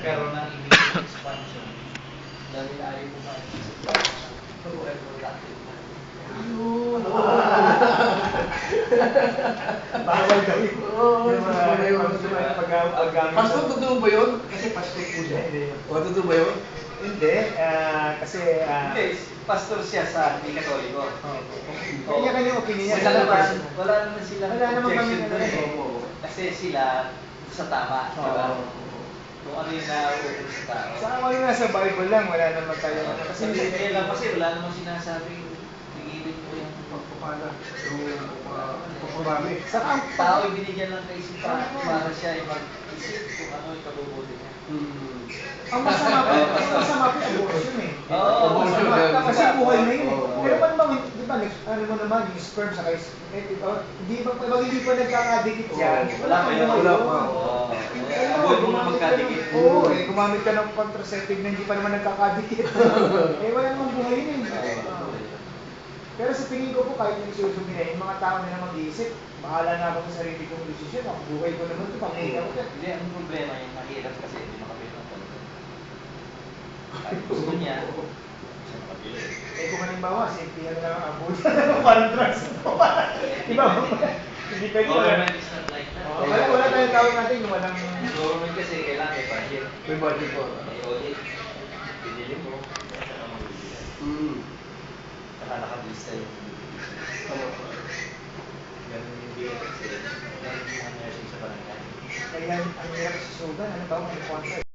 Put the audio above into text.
nagkaroon ng immediate expansion. Dahil ayaw mo pa. Ayun. Bawal kami. Oo, yun. paggamit. Pastor, totoo ba yun? Kasi pastor po siya. O, totoo ba yun? Hindi, ah, kasi... ah, Hindi, pastor siya sa hindi katoliko. oh, Kanya-kanya opinion yan. Wala naman, wala naman sila Wala naman kami na-. Oo. Kasi sila sa tama, di ba? Yung nauupo sa tao. Sa ako yung nasa Bible lang, wala naman tayo. Kasi hindi lang kasi wala namang sinasabing tigilin mo yung Pagpapala. Yung pagpapamami. Saka ang tao binigyan ng kaisipan para siya ay mag-isip kung ano yung kabubuti niya. Hmm. Ang masama pa, ang masama pa yung abortion eh. Oo, masama. Kasi buhay na yun eh. Pero paano ba, di ba, ano mo naman, yung sperm sa kais, eh, di ba, hindi ba, pag hindi pa nagkakadikit yan. Wala pa yun. Wala pa. Avoid mo na magkadikit. Oo, eh, gumamit ka ng contraceptive na hindi pa naman nagkakadikit. eh, wala namang buhay yun eh. Pero sa tingin ko po, kahit yung isusumi na, yung mga tao na naman mag-iisip, bahala na ako sa sarili kong desisyon, ako buhay ko naman ito, pangyayin ako yan. Hindi, ang problema yung mahirap kasi hindi makapit ng talaga. Kahit gusto niya, siya makapili. Eh kung halimbawa, safety na lang ang abot, parang drugs. Di ba? Hindi pwede Government is not like tayong tawag natin yung walang... Government kasi kailangan may budget. May budget po. May audit. Pinili mo. Hmm. Saka nakalista yung Tama. Ganun yung bill kasi ganun yung nursing sa barangay. Kaya ang hirap sa sudan, ano ba, may contract.